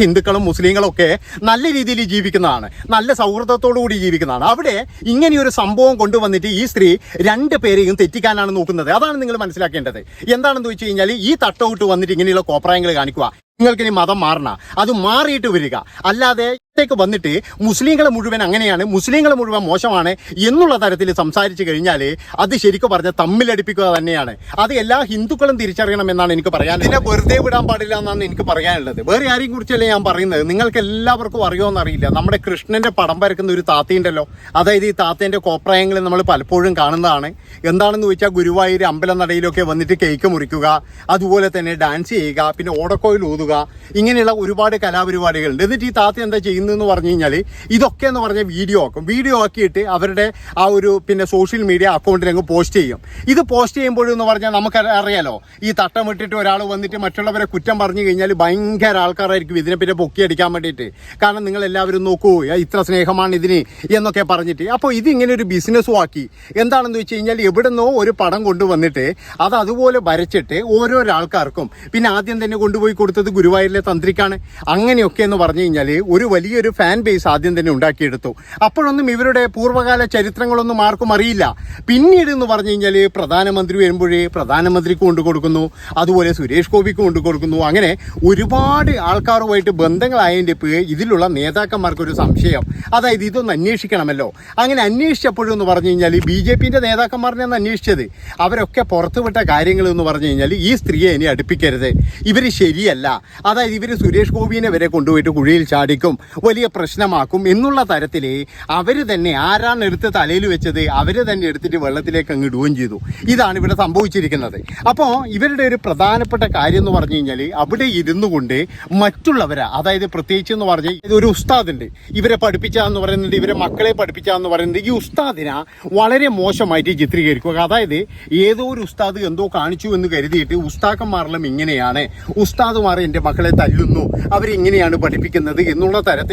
ഹിന്ദുക്കളും മുസ്ലിങ്ങളും ഒക്കെ നല്ല രീതിയിൽ ജീവിക്കുന്നതാണ്. നല്ല സൗഹൃദത്തോടു കൂടി ജീവിക്കുന്നതാണ്. അവിടെ ഇങ്ങനെയൊരു സംഭവം കൊണ്ടുവന്നിട്ട് ഈ സ്ത്രീ രണ്ട് പേരെയും തെറ്റിക്കാനാണ് നോക്കുന്നത്. അതാണ് നിങ്ങൾ മനസ്സിലാക്കേണ്ടത്. എന്താണെന്ന് വെച്ച് കഴിഞ്ഞാൽ ഈ തട്ടൗട്ട് വന്നിട്ട് ഇങ്ങനെയുള്ള കോപ്രായങ്ങൾ കാണിക്കുക. നിങ്ങൾക്കിനി മതം മാറണ. അത് മാറിയിട്ട് വരിക. അല്ലാതെ ത്തേക്ക് വന്നിട്ട് മുസ്ലിങ്ങൾ മുഴുവൻ അങ്ങനെയാണ് മുസ്ലിങ്ങൾ മുഴുവൻ മോശമാണ് എന്നുള്ള തരത്തിൽ സംസാരിച്ചു കഴിഞ്ഞാൽ അത് ശരിക്കും പറഞ്ഞ തമ്മിലടിപ്പിക്കുക തന്നെയാണ്. അത് എല്ലാ ഹിന്ദുക്കളും തിരിച്ചറിയണമെന്നാണ് എനിക്ക് പറയാൻ ഇതിനെ വെറുതെ വിടാൻ പാടില്ല എന്നാണ് എനിക്ക് പറയാനുള്ളത്. വേറെ ആരെയും കുറിച്ചല്ല ഞാൻ പറയുന്നത്? നിങ്ങൾക്ക് എല്ലാവർക്കും അറിയുമെന്ന് അറിയില്ല. നമ്മുടെ കൃഷ്ണന്റെ പടം വരക്കുന്ന ഒരു താത്തയുണ്ടല്ലോ അതായത് ഈ താത്തേന്റെ കോപ്രായങ്ങൾ നമ്മൾ പലപ്പോഴും കാണുന്നതാണ്. എന്താണെന്ന് വെച്ചാൽ ഗുരുവായൂർ അമ്പലം നടയിലൊക്കെ വന്നിട്ട് കേക്ക് മുറിക്കുക അതുപോലെ തന്നെ ഡാൻസ് ചെയ്യുക പിന്നെ ഓടക്കോയിൽ ഊതുക ഇങ്ങനെയുള്ള ഒരുപാട് കലാപരിപാടികളുണ്ട്. എന്നിട്ട് ഈ താത്ത എന്താ ചെയ്യുന്നതെന്ന് പറഞ്ഞു കഴിഞ്ഞാൽ ഇതൊക്കെ എന്ന് പറഞ്ഞാൽ വീഡിയോ ആക്കും. വീഡിയോ ആക്കിയിട്ട് അവരുടെ ആ ഒരു പിന്നെ സോഷ്യൽ മീഡിയ അക്കൗണ്ടിൽ അങ്ങ് പോസ്റ്റ് ചെയ്യും. ഇത് പോസ്റ്റ് ചെയ്യുമ്പോഴെന്ന് പറഞ്ഞാൽ നമുക്ക് അറിയാലോ ഈ തട്ടം വിട്ടിട്ട് ഒരാൾ വന്നിട്ട് മറ്റുള്ളവരെ കുറ്റം പറഞ്ഞു കഴിഞ്ഞാൽ ഭയങ്കര ആൾക്കാരായിരിക്കും ഇതിനെ പിന്നെ പൊക്കിയടിക്കാൻ വേണ്ടിയിട്ട്. കാരണം നിങ്ങൾ എല്ലാവരും നോക്കൂ ഇത്ര സ്നേഹമാണ് ഇതിന് എന്നൊക്കെ പറഞ്ഞിട്ട്. അപ്പോൾ ഇതിങ്ങനെ ഒരു ബിസിനസ്സും ആക്കി. എന്താണെന്ന് വെച്ച് കഴിഞ്ഞാൽ എവിടുന്നോ ഒരു പടം കൊണ്ടുവന്നിട്ട് അത് അതുപോലെ വരച്ചിട്ട് ഓരോരോ ആൾക്കാർക്കും. പിന്നെ ആദ്യം തന്നെ കൊണ്ടുപോയി കൊടുത്തത് ഗുരുവായൂരിലെ തന്ത്രിക്കാണ്. അങ്ങനെയൊക്കെ എന്ന് പറഞ്ഞു കഴിഞ്ഞാൽ ഒരു വലിയൊരു ഫാൻ ബേസ് ആദ്യം തന്നെ ഉണ്ടാക്കിയെടുത്തു. അപ്പോഴൊന്നും ഇവരുടെ പൂർവകാല ചരിത്രങ്ങളൊന്നും ആർക്കും അറിയില്ല. പിന്നീട് എന്ന് പറഞ്ഞു കഴിഞ്ഞാൽ പ്രധാനമന്ത്രി വരുമ്പോഴേ പ്രധാനമന്ത്രിക്ക് കൊണ്ടു കൊടുക്കുന്നു അതുപോലെ സുരേഷ് ഗോപിക്ക് കൊണ്ടു കൊടുക്കുന്നു. അങ്ങനെ ഒരുപാട് ആൾക്കാരുമായിട്ട് ബന്ധങ്ങളായതിന്റെ ഇതിലുള്ള നേതാക്കന്മാർക്കൊരു സംശയം. അതായത് ഇതൊന്ന് അന്വേഷിക്കണമല്ലോ. അങ്ങനെ അന്വേഷിച്ചപ്പോഴെന്ന് പറഞ്ഞു കഴിഞ്ഞാൽ ബി ജെ പിന്റെ നേതാക്കന്മാരനെയാണ് അന്വേഷിച്ചത്. അവരൊക്കെ പുറത്തുവിട്ട കാര്യങ്ങൾ എന്ന് പറഞ്ഞു കഴിഞ്ഞാൽ ഈ സ്ത്രീയെ ഇനി അടുപ്പിക്കരുത്. ഇവർ ശരിയല്ല. അതായത് ഇവർ സുരേഷ് ഗോപിനെ വരെ കൊണ്ടുപോയിട്ട് കുഴിയിൽ ചാടിക്കും. വലിയ പ്രശ്നമാക്കും എന്നുള്ള തരത്തിൽ അവർ തന്നെ ആരാണ് എടുത്ത് തലയിൽ വെച്ചത് അവർ തന്നെ എടുത്തിട്ട് വെള്ളത്തിലേക്ക് അങ്ങ് ഇടുകയും ചെയ്തു. ഇതാണ് ഇവിടെ സംഭവിച്ചിരിക്കുന്നത്. അപ്പോൾ ഇവരുടെ ഒരു പ്രധാനപ്പെട്ട കാര്യം എന്ന് പറഞ്ഞു കഴിഞ്ഞാൽ അവിടെ ഇരുന്നു കൊണ്ട് മറ്റുള്ളവരെ അതായത് പ്രത്യേകിച്ച് എന്ന് പറഞ്ഞാൽ ഒരു ഉസ്താദുണ്ട്. ഇവരെ പഠിപ്പിച്ചാന്ന് പറയുന്നുണ്ട് ഇവരെ മക്കളെ പഠിപ്പിച്ചാന്ന് പറയുന്നത് ഈ ഉസ്താദിനെ വളരെ മോശമായിട്ട് ചിത്രീകരിക്കുക. അതായത് ഏതോ ഒരു ഉസ്താദ് എന്തോ കാണിച്ചു എന്ന് കരുതിയിട്ട് ഉസ്താക്കന്മാരെല്ലാം ഇങ്ങനെയാണ് ഉസ്താദുമാർ എന്റെ മക്കളെ തല്ലുന്നു അവരിങ്ങനെയാണ് പഠിപ്പിക്കുന്നത് എന്നുള്ള തരത്തിൽ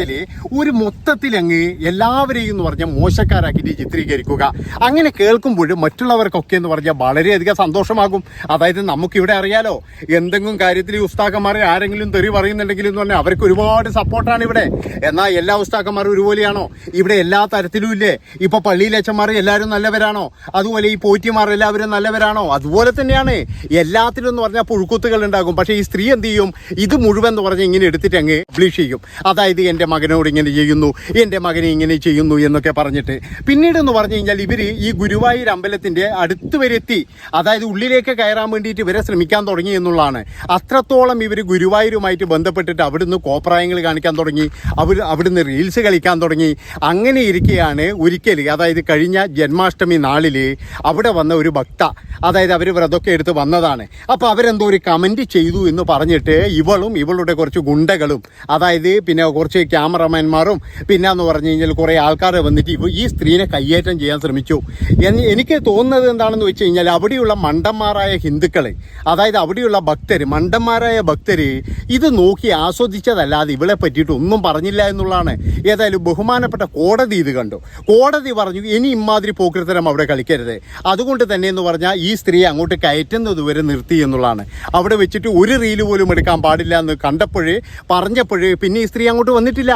ഒരു മൊത്തത്തിൽ അങ്ങ് എല്ലാവരെയും എന്ന് പറഞ്ഞാൽ മോശക്കാരാക്കിയിട്ട് ചിത്രീകരിക്കുക. അങ്ങനെ കേൾക്കുമ്പോൾ മറ്റുള്ളവർക്കൊക്കെ എന്ന് പറഞ്ഞാൽ വളരെയധികം സന്തോഷമാകും. അതായത് നമുക്കിവിടെ അറിയാലോ എന്തെങ്കിലും കാര്യത്തിൽ ഉസ്താക്കന്മാരെ ആരെങ്കിലും തെറി പറയുന്നുണ്ടെങ്കിൽ എന്ന് പറഞ്ഞാൽ അവർക്ക് ഒരുപാട് സപ്പോർട്ടാണ് ഇവിടെ എന്നാൽ എല്ലാ ഉസ്താക്കന്മാരും ഒരുപോലെയാണോ? ഇവിടെ എല്ലാ തരത്തിലും ഇല്ലേ? പള്ളിയിലെ പള്ളിയിലച്ചന്മാർ എല്ലാവരും നല്ലവരാണോ? അതുപോലെ ഈ പോറ്റിമാർ എല്ലാവരും നല്ലവരാണോ? അതുപോലെ തന്നെയാണ് എല്ലാത്തിലും എന്ന് പറഞ്ഞാൽ പുഴുക്കുത്തുകൾ ഉണ്ടാകും. പക്ഷേ ഈ സ്ത്രീ എന്ത് ചെയ്യും? ഇത് മുഴുവൻ എന്ന് പറഞ്ഞാൽ ഇങ്ങനെ എടുത്തിട്ട് അങ്ങ് ബ്ലീഷ് ചെയ്യും. അതായത് എന്റെ മകനോട് ഇങ്ങനെ ചെയ്യുന്നു എന്റെ മകനെ ഇങ്ങനെ ചെയ്യുന്നു എന്നൊക്കെ പറഞ്ഞിട്ട്. പിന്നീട് എന്ന് പറഞ്ഞു കഴിഞ്ഞാൽ ഇവർ ഈ ഗുരുവായൂർ അമ്പലത്തിന്റെ അടുത്ത് വരെത്തി അതായത് ഉള്ളിലേക്ക് കയറാൻ വേണ്ടിയിട്ട് ഇവരെ ശ്രമിക്കാൻ തുടങ്ങി എന്നുള്ളതാണ്. അത്രത്തോളം ഇവർ ഗുരുവായൂരുമായിട്ട് ബന്ധപ്പെട്ടിട്ട് അവിടുന്ന് കോപ്രായങ്ങൾ കാണിക്കാൻ തുടങ്ങി അവർ അവിടുന്ന് റീൽസ് കളിക്കാൻ തുടങ്ങി. അങ്ങനെ ഇരിക്കുകയാണ് ഒരിക്കൽ അതായത് കഴിഞ്ഞ ജന്മാഷ്ടമി നാളിൽ അവിടെ വന്ന ഒരു ഭക്ത അതായത് അവർ വ്രതമൊക്കെ എടുത്ത് വന്നതാണ്. അപ്പോൾ അവരെന്തോ ഒരു കമന്റ് ചെയ്തു എന്ന് പറഞ്ഞിട്ട് ഇവളും ഇവളുടെ കുറച്ച് ഗുണ്ടകളും അതായത് പിന്നെ കുറച്ച് ക്യാമറമാൻമാരും പിന്നെ എന്ന് പറഞ്ഞു കഴിഞ്ഞാൽ കുറേ ആൾക്കാർ വന്നിട്ട് ഇപ്പോൾ ഈ സ്ത്രീനെ കയ്യേറ്റം ചെയ്യാൻ ശ്രമിച്ചു. എനിക്ക് തോന്നുന്നത് എന്താണെന്ന് വെച്ച് കഴിഞ്ഞാൽ അവിടെയുള്ള മണ്ടന്മാരായ ഹിന്ദുക്കളെ അതായത് അവിടെയുള്ള ഭക്തർ മണ്ടന്മാരായ ഭക്തർ ഇത് നോക്കി ആസ്വദിച്ചതല്ലാതെ ഇവളെ പറ്റിയിട്ട് ഒന്നും പറഞ്ഞില്ല എന്നുള്ളതാണ്. ഏതായാലും ബഹുമാനപ്പെട്ട കോടതി ഇത് കണ്ടു. കോടതി പറഞ്ഞു ഇനി ഇമാതിരി പോക്കൃത്തരം അവിടെ കളിക്കരുത്. അതുകൊണ്ട് തന്നെ എന്ന് പറഞ്ഞാൽ ഈ സ്ത്രീയെ അങ്ങോട്ട് കയറ്റുന്നത് വരെ നിർത്തി എന്നുള്ളതാണ്. അവിടെ വെച്ചിട്ട് ഒരു റീൽ പോലും എടുക്കാൻ പാടില്ല എന്ന് കണ്ടപ്പോഴേ പറഞ്ഞപ്പോഴേ പിന്നെ ഈ സ്ത്രീ അങ്ങോട്ട് വന്നിട്ടില്ല.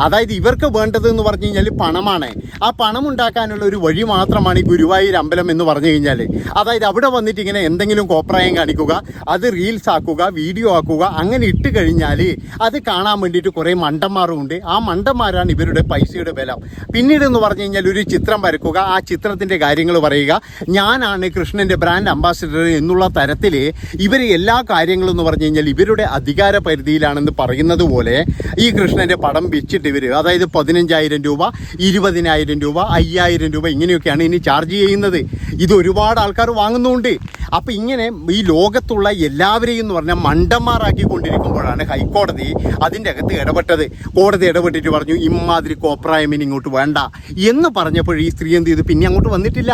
അതായത് ഇവർക്ക് വേണ്ടത് എന്ന് പറഞ്ഞു കഴിഞ്ഞാൽ പണമാണ്. ആ പണം ഉണ്ടാക്കാനുള്ള ഒരു വഴി മാത്രമാണ് ഈ ഗുരുവായൂർ അമ്പലം എന്ന് പറഞ്ഞു കഴിഞ്ഞാൽ അതായത് അവിടെ വന്നിട്ട് ഇങ്ങനെ എന്തെങ്കിലും കോപ്രായം കാണിക്കുക അത് റീൽസ് ആക്കുക വീഡിയോ ആക്കുക അങ്ങനെ ഇട്ട് കഴിഞ്ഞാൽ അത് കാണാൻ വേണ്ടിയിട്ട് കുറേ മണ്ടന്മാരുണ്ട് ആ മണ്ടന്മാരാണ് ഇവരുടെ പൈസയുടെ ബലം. പിന്നീട് എന്ന് പറഞ്ഞു കഴിഞ്ഞാൽ ഒരു ചിത്രം വരക്കുക ആ ചിത്രത്തിന്റെ കാര്യങ്ങൾ പറയുക. ഞാനാണ് കൃഷ്ണന്റെ ബ്രാൻഡ് അംബാസിഡർ എന്നുള്ള തരത്തിൽ ഇവർ എല്ലാ കാര്യങ്ങളും എന്ന് പറഞ്ഞു കഴിഞ്ഞാൽ ഇവരുടെ അധികാര പരിധിയിലാണെന്ന് പറയുന്നത് പോലെ ഈ കൃഷ്ണന്റെ പടം വെച്ചിട്ട് ഇവർ അതായത് പതിനഞ്ചായിരം രൂപ ഇരുപതിനായിരം രൂപ അയ്യായിരം രൂപ ഇങ്ങനെയൊക്കെയാണ് ഇനി ചാർജ് ചെയ്യുന്നത്. ഇത് ഒരുപാട് ആൾക്കാർ വാങ്ങുന്നുണ്ട്. അപ്പം ഇങ്ങനെ ഈ ലോകത്തുള്ള എല്ലാവരെയും എന്ന് പറഞ്ഞാൽ മണ്ടന്മാരാക്കി കൊണ്ടിരിക്കുമ്പോഴാണ് ഹൈക്കോടതി അതിന്റെ അകത്ത് ഇടപെട്ടത്. കോടതി ഇടപെട്ടിട്ട് പറഞ്ഞു ഇമാതിരി കോപ്രായമിന് ഇങ്ങോട്ട് വേണ്ട. എന്ന് പറഞ്ഞപ്പോൾ ഈ സ്ത്രീ എന്ത് ചെയ്തു? പിന്നെ അങ്ങോട്ട് വന്നിട്ടില്ല.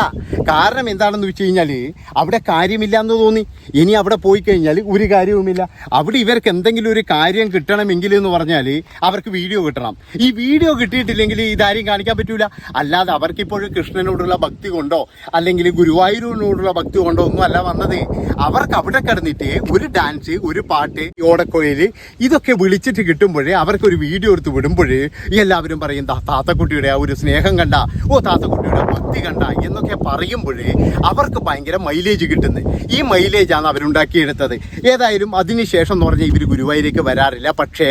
കാരണം എന്താണെന്ന് വെച്ച് കഴിഞ്ഞാൽ അവിടെ കാര്യമില്ല എന്ന് തോന്നി. ഇനി അവിടെ പോയി കഴിഞ്ഞാൽ ഒരു കാര്യവുമില്ല. അവിടെ ഇവർക്ക് എന്തെങ്കിലും ഒരു കാര്യം കിട്ടണമെങ്കിൽ എന്ന് പറഞ്ഞാൽ അവർക്ക് വീഡിയോ വീഡിയോ കിട്ടണം. ഈ വീഡിയോ കിട്ടിയിട്ടില്ലെങ്കിൽ ഇതാരും കാണിക്കാൻ പറ്റൂല. അല്ലാതെ അവർക്കിപ്പോഴും കൃഷ്ണനോടുള്ള ഭക്തി കൊണ്ടോ അല്ലെങ്കിൽ ഗുരുവായൂരിനോടുള്ള ഭക്തി കൊണ്ടോ ഒന്നും അല്ല വന്നത് അവർക്ക് അവിടെ കിടന്നിട്ട് ഒരു ഡാൻസ് ഒരു പാട്ട് ഓടക്കോയിൽ ഇതൊക്കെ വിളിച്ചിട്ട് കിട്ടുമ്പോഴേ അവർക്ക് ഒരു വീഡിയോ എടുത്ത് വിടുമ്പോഴേ എല്ലാവരും പറയും "ദാ താത്തക്കുട്ടിയുടെ ആ ഒരു സ്നേഹം കണ്ട ഓ താത്തക്കുട്ടിയുടെ ഭക്തി കണ്ട എന്നൊക്കെ പറയുമ്പോഴേ അവർക്ക് ഭയങ്കര മൈലേജ് കിട്ടുന്നത് ഈ മൈലേജാണ് അവരുണ്ടാക്കിയെടുത്തത്. ഏതായാലും അതിനുശേഷം എന്ന് പറഞ്ഞാൽ ഇവർ ഗുരുവായൂരേക്ക് വരാറില്ല. പക്ഷേ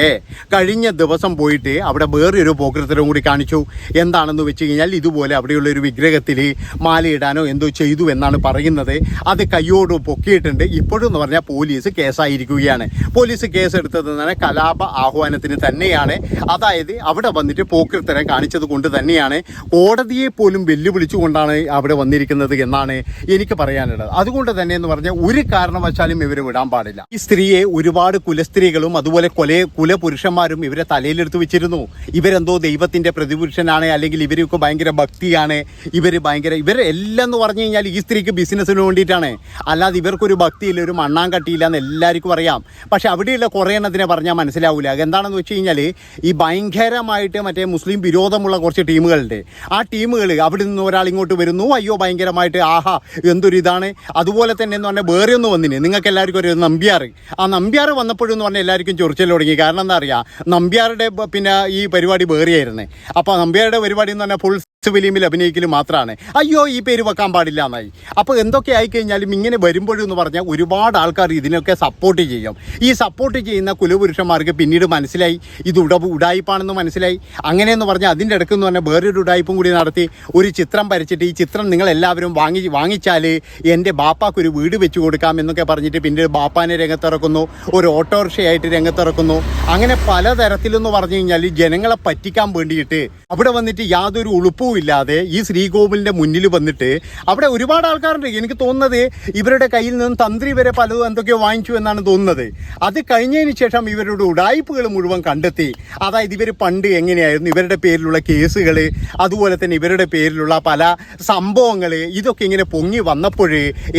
കഴിഞ്ഞ ദിവസം പോയിട്ട് അവിടെ വേറെ ഒരു പോക്കൃത്തരവും കൂടി കാണിച്ചു. എന്താണെന്ന് വെച്ച് കഴിഞ്ഞാൽ ഇതുപോലെ അവിടെയുള്ള ഒരു വിഗ്രഹത്തിൽ മാലയിടാനോ എന്തോ ചെയ്തു എന്നാണ് പറയുന്നത്. അത് കയ്യോട് പൊക്കിയിട്ടുണ്ട്. ഇപ്പോഴും എന്ന് പറഞ്ഞാൽ പോലീസ് കേസായിരിക്കുകയാണ്. പോലീസ് കേസ് എടുത്തത് തന്നെ കലാപ ആഹ്വാനത്തിന് തന്നെയാണ്. അതായത് അവിടെ വന്നിട്ട് പോക്കൃത്തരം കാണിച്ചത് കൊണ്ട് തന്നെയാണ്. കോടതിയെ പോലും വെല്ലുവിളിച്ചുകൊണ്ടാണ് അവിടെ വന്നിരിക്കുന്നത് എന്നാണ് എനിക്ക് പറയാനുള്ളത്. അതുകൊണ്ട് തന്നെ എന്ന് പറഞ്ഞാൽ ഒരു കാരണവശാലും ഇവരെ വിടാൻ പാടില്ല. ഈ സ്ത്രീയെ ഒരുപാട് കുലസ്ത്രീകളും അതുപോലെ കൊല കുലപുരുഷന്മാരും ഇവരെ തലയിലെടുത്ത് വെച്ചിരുന്നു. ഇവരെന്തോ ദൈവത്തിന്റെ പ്രതിപുരുഷനാണ് അല്ലെങ്കിൽ ഇവർക്ക് ഭയങ്കര ഭക്തിയാണ്. ഇവർ ഭയങ്കര ഇവർ എല്ലാം എന്ന് പറഞ്ഞു കഴിഞ്ഞാൽ ഈ സ്ത്രീക്ക് ബിസിനസ്സിന് വേണ്ടിയിട്ടാണ്. അല്ലാതെ ഇവർക്കൊരു ഭക്തിയില്ല ഒരു മണ്ണാൻ കട്ടിയില്ല എന്ന് എല്ലാവർക്കും അറിയാം. പക്ഷേ അവിടെയുള്ള കുറേ എണ്ണത്തിനെ പറഞ്ഞാൽ മനസ്സിലാവില്ല എന്താണെന്ന് വെച്ച് കഴിഞ്ഞാൽ ഈ ഭയങ്കരമായിട്ട് മറ്റേ മുസ്ലിം വിരോധമുള്ള കുറച്ച് ടീമുകളുണ്ട്. ആ ടീമുകൾ അവിടെ നിന്ന് ഒരാൾ ഇങ്ങോട്ട് വരുന്നു അയ്യോ ഭയങ്കരമായിട്ട് ആഹാ എന്തൊരു ഇതാണ്. അതുപോലെ തന്നെ എന്ന് പറഞ്ഞാൽ വേറെ ഒന്ന് വന്നിന്. നിങ്ങൾക്ക് എല്ലാവർക്കും ഒരു നമ്പ്യാർ. ആ നമ്പ്യാർ വന്നപ്പോഴെന്ന് പറഞ്ഞാൽ എല്ലാവർക്കും ചൊറിച്ചൽ തുടങ്ങി. കാരണം എന്താ അറിയാം? നമ്പ്യാരുടെ പിന്നെ ഈ പരിപാടി വേറെയായിരുന്നേ. അപ്പോൾ നമ്പ്യാരുടെ പരിപാടി എന്ന് പറഞ്ഞാൽ ഫുൾ ഫിലിമിൽ അഭിനയിക്കൽ മാത്രമാണ് അയ്യോ ഈ പേര് വെക്കാൻ പാടില്ല എന്നായി അപ്പോൾ എന്തൊക്കെ ആയിക്കഴിഞ്ഞാലും ഇങ്ങനെ വരുമ്പോഴെന്ന് പറഞ്ഞാൽ ഒരുപാട് ആൾക്കാർ ഇതിനൊക്കെ സപ്പോർട്ട് ചെയ്യും. ഈ സപ്പോർട്ട് ചെയ്യുന്ന കുലപുരുഷന്മാർക്ക് പിന്നീട് മനസ്സിലായി ഇത് ഉട ഉടായിപ്പാണെന്ന് മനസ്സിലായി. അങ്ങനെയെന്ന് പറഞ്ഞാൽ അതിന്റെ ഇടയ്ക്ക് എന്ന് പറഞ്ഞാൽ വേറൊരു ഉടായിപ്പും കൂടി നടത്തി ഒരു ചിത്രം വരച്ചിട്ട് ഈ ചിത്രം നിങ്ങൾ എല്ലാവരും വാങ്ങി വാങ്ങിച്ചാൽ എന്റെ ബാപ്പാക്ക് ഒരു വീട് വെച്ച് കൊടുക്കാം എന്നൊക്കെ പറഞ്ഞിട്ട് പിന്നീട് ബാപ്പാനെ രംഗത്തിറക്കുന്നു ഒരു ഓട്ടോറിക്ഷയായിട്ട് രംഗത്തിറക്കുന്നു. അങ്ങനെ പലതരത്തിലെന്ന് പറഞ്ഞു കഴിഞ്ഞാൽ ജനങ്ങളെ പറ്റിക്കാൻ വേണ്ടിയിട്ട് അവിടെ വന്നിട്ട് യാതൊരു ഉളുപ്പും ഇല്ലാതെ ഈ ശ്രീകോവിലിന്റെ മുന്നിൽ വന്നിട്ട് അവിടെ ഒരുപാട് ആൾക്കാരുണ്ട്. എനിക്ക് തോന്നുന്നത് ഇവരുടെ കയ്യിൽ നിന്നും തന്ത്രി വരെ പലതും എന്തൊക്കെയോ വാങ്ങിച്ചു എന്നാണ് തോന്നുന്നത്. അത് കഴിഞ്ഞതിന് ശേഷം ഇവരുടെ ഉടായ്പകൾ മുഴുവൻ കണ്ടെത്തി. അതായത് ഇവർ പണ്ട് എങ്ങനെയായിരുന്നു? ഇവരുടെ പേരിലുള്ള കേസുകൾ അതുപോലെ തന്നെ ഇവരുടെ പേരിലുള്ള പല സംഭവങ്ങൾ ഇതൊക്കെ ഇങ്ങനെ പൊങ്ങി വന്നപ്പോൾ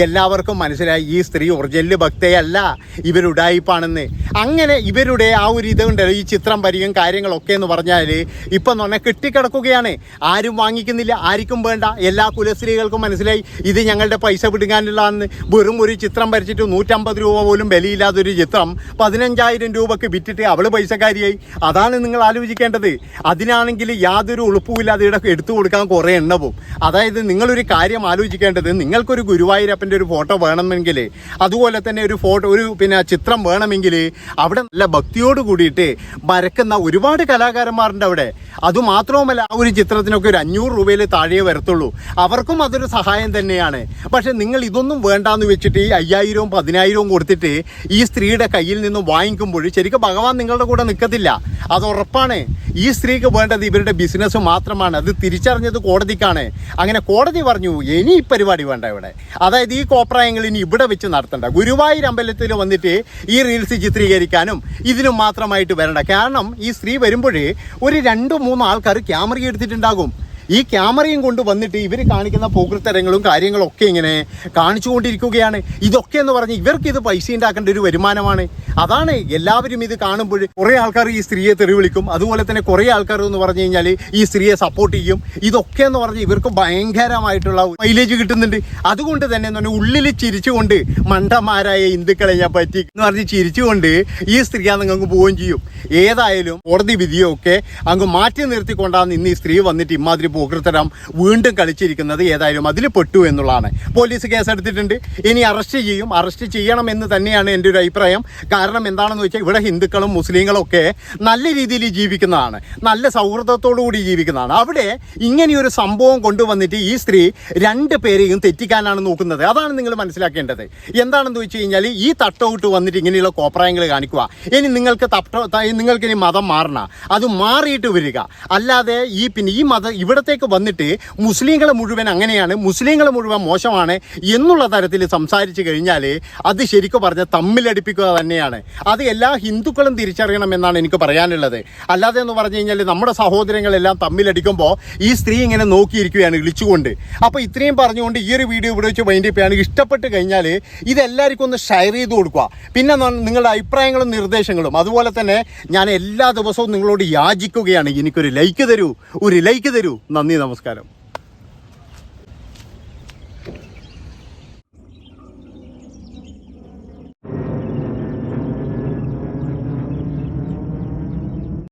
എല്ലാവർക്കും മനസ്സിലായി ഈ സ്ത്രീ ഒറിജിനൽ ഭക്തയല്ല ഇവരുടായിപ്പാണെന്ന് അങ്ങനെ ഇവരുടെ ആ ഒരു ഇതുണ്ടല്ലോ ഈ ചിത്രം വരികയും കാര്യങ്ങളൊക്കെ എന്ന് പറഞ്ഞാൽ ഇപ്പം എന്ന് പറഞ്ഞാൽ കെട്ടിക്കിടക്കുകയാണ്. ആരും വാങ്ങിക്കുന്നില്ല. ആർക്കും വേണ്ട. എല്ലാ കുലസ്ത്രീകൾക്കും മനസ്സിലായി. ഇത് ഞങ്ങളുടെ പൈസ പിടുങ്ങാനുള്ളതെന്ന് വെറും ഒരു ചിത്രം വരച്ചിട്ട് നൂറ്റമ്പത് രൂപ പോലും വിലയില്ലാത്തൊരു ചിത്രം പതിനഞ്ചായിരം രൂപക്ക് വിറ്റിട്ട് അവൾ പൈസക്കാരിയായി. അതാണ് നിങ്ങൾ ആലോചിക്കേണ്ടത്. അതിനാണെങ്കിൽ യാതൊരു ഉളുപ്പുമില്ലാതെ ഇവിടെ എടുത്തു കൊടുക്കാൻ കുറേ എണ്ണവും അതായത് നിങ്ങളൊരു കാര്യം ആലോചിക്കേണ്ടത് നിങ്ങൾക്കൊരു ഗുരുവായൂരപ്പന്റെ ഒരു ഫോട്ടോ വേണമെങ്കിൽ അതുപോലെ തന്നെ ഒരു ഫോട്ടോ ഒരു പിന്നെ ചിത്രം വേണമെങ്കിൽ അവിടെ നല്ല ഭക്തിയോട് കൂടിയിട്ട് വരക്കുന്ന ഒരുപാട് കലാകാരന്മാരുണ്ട് അവിടെ. അതുമാത്രവുമല്ല ആ ഒരു ചിത്രത്തിനൊക്കെ ഒരു അഞ്ഞൂറ് രൂപയിൽ താഴെ വരത്തുള്ളൂ. അവർക്കും അതൊരു സഹായം തന്നെയാണ്. പക്ഷെ നിങ്ങൾ ഇതൊന്നും വേണ്ടാന്ന് വെച്ചിട്ട് ഈ അയ്യായിരവും പതിനായിരവും കൊടുത്തിട്ട് ഈ സ്ത്രീയുടെ കയ്യിൽ നിന്നും വാങ്ങിക്കുമ്പോൾ ശരിക്കും ഭഗവാൻ നിങ്ങളുടെ കൂടെ നിൽക്കത്തില്ല. അത് ഉറപ്പാണ്. ഈ സ്ത്രീക്ക് വേണ്ടത് ഇവരുടെ ബിസിനസ് മാത്രമാണ്. അത് തിരിച്ചറിഞ്ഞത് കോടതിക്കാണ്. അങ്ങനെ കോടതി പറഞ്ഞു ഇനി ഈ പരിപാടി വേണ്ട ഇവിടെ. അതായത് ഈ കോപ്രായങ്ങൾ ഇനി ഇവിടെ വെച്ച് നടത്തണ്ട. ഗുരുവായൂർ അമ്പലത്തിൽ വന്നിട്ട് ഈ റീൽസ് ചിത്രീകരിക്കാനും ഇതിനും മാത്രമായിട്ട് വരണ്ട. കാരണം ഈ സ്ത്രീ വരുമ്പോഴേ ഒരു രണ്ടോ മൂന്നോ ആൾക്കാർ ക്യാമറ എടുത്തിട്ടുണ്ടാകും. ഈ ക്യാമറയും കൊണ്ട് വന്നിട്ട് ഇവർ കാണിക്കുന്ന പോകൃത്തരങ്ങളും കാര്യങ്ങളും ഒക്കെ ഇങ്ങനെ കാണിച്ചുകൊണ്ടിരിക്കുകയാണ്. ഇതൊക്കെ എന്ന് പറഞ്ഞ് ഇവർക്ക് ഇത് പൈസ ഉണ്ടാക്കേണ്ട ഒരു വരുമാനമാണ്. അതാണ് എല്ലാവരും ഇത് കാണുമ്പോൾ കുറേ ആൾക്കാർ ഈ സ്ത്രീയെ തെറി വിളിക്കും അതുപോലെ തന്നെ കുറേ ആൾക്കാർ എന്ന് പറഞ്ഞു കഴിഞ്ഞാൽ ഈ സ്ത്രീയെ സപ്പോർട്ട് ചെയ്യും. ഇതൊക്കെ എന്ന് പറഞ്ഞ് ഇവർക്ക് ഭയങ്കരമായിട്ടുള്ള മൈലേജ് കിട്ടുന്നുണ്ട്. അതുകൊണ്ട് തന്നെ എന്ന് പറഞ്ഞാൽ ഉള്ളിൽ ചിരിച്ചുകൊണ്ട് മണ്ടന്മാരായ ഹിന്ദുക്കളെ ഞാൻ പറ്റി എന്ന് പറഞ്ഞ് ചിരിച്ചുകൊണ്ട് ഈ സ്ത്രീ അങ്ങ് പോവുകയും ചെയ്യും. ഏതായാലും കോടതി വിധിയൊക്കെ അങ്ങ് മാറ്റി നിർത്തിക്കൊണ്ടാണ് ഇന്ന് ഈ സ്ത്രീ വന്നിട്ട് ഇമാതിരി പോകൃത്തരം വീണ്ടും കളിച്ചിരിക്കുന്നത് ഏതായാലും അതിൽ പെട്ടു എന്നുള്ളതാണ്. പോലീസ് കേസെടുത്തിട്ടുണ്ട്. ഇനി അറസ്റ്റ് ചെയ്യും. അറസ്റ്റ് ചെയ്യണം എന്ന് തന്നെയാണ് എന്റെ ഒരു അഭിപ്രായം. കാരണം എന്താണെന്ന് വെച്ചാൽ ഇവിടെ ഹിന്ദുക്കളും മുസ്ലിങ്ങളും ഒക്കെ നല്ല രീതിയിൽ ജീവിക്കുന്നതാണ്. നല്ല സൗഹൃദത്തോടു കൂടി ജീവിക്കുന്നതാണ്. അവിടെ ഇങ്ങനെയൊരു സംഭവം കൊണ്ടുവന്നിട്ട് ഈ സ്ത്രീ രണ്ട് പേരെയും തെറ്റിക്കാനാണ് നോക്കുന്നത്. അതാണ് നിങ്ങൾ മനസ്സിലാക്കേണ്ടത്. എന്താണെന്ന് വെച്ച് കഴിഞ്ഞാൽ ഈ തട്ടൗട്ട് വന്നിട്ട് ഇങ്ങനെയുള്ള കോപ്രായങ്ങൾ കാണിക്കുക. ഇനി നിങ്ങൾക്ക് തട്ട നിങ്ങൾക്ക് ഇനി മതം മാറണ. അത് മാറിയിട്ട് വരിക. അല്ലാതെ ഈ പിന്നെ ഈ മതം ഇവിടെ ഇപ്പുറത്തേക്ക് വന്നിട്ട് മുസ്ലിങ്ങൾ മുഴുവൻ അങ്ങനെയാണ് മുസ്ലിങ്ങൾ മുഴുവൻ മോശമാണ് എന്നുള്ള തരത്തിൽ സംസാരിച്ചു കഴിഞ്ഞാൽ അത് ശരിക്കും പറഞ്ഞ തമ്മിലടിപ്പിക്കുക തന്നെയാണ്. അത് എല്ലാ ഹിന്ദുക്കളും തിരിച്ചറിയണം എന്നാണ് എനിക്ക് പറയാനുള്ളത്. അല്ലാതെ എന്ന് പറഞ്ഞു കഴിഞ്ഞാൽ നമ്മുടെ സഹോദരങ്ങളെല്ലാം തമ്മിലടിക്കുമ്പോൾ ഈ സ്ത്രീ ഇങ്ങനെ നോക്കിയിരിക്കുകയാണ് വിളിച്ചുകൊണ്ട്. അപ്പോൾ ഇത്രയും പറഞ്ഞുകൊണ്ട് ഈ ഒരു വീഡിയോ ഇവിടെ വെച്ച് വൈൻഡ് ഇഷ്ടപ്പെട്ട് കഴിഞ്ഞാൽ ഇതെല്ലാവർക്കും ഒന്ന് ഷെയർ ചെയ്ത് കൊടുക്കുക. പിന്നെ നിങ്ങളുടെ അഭിപ്രായങ്ങളും നിർദ്ദേശങ്ങളും. അതുപോലെ തന്നെ ഞാൻ എല്ലാ ദിവസവും നിങ്ങളോട് യാചിക്കുകയാണ്. എനിക്കൊരു ലൈക്ക് തരൂ. ഒരു ലൈക്ക് തരൂ. നന്ദി നമസ്കാരം.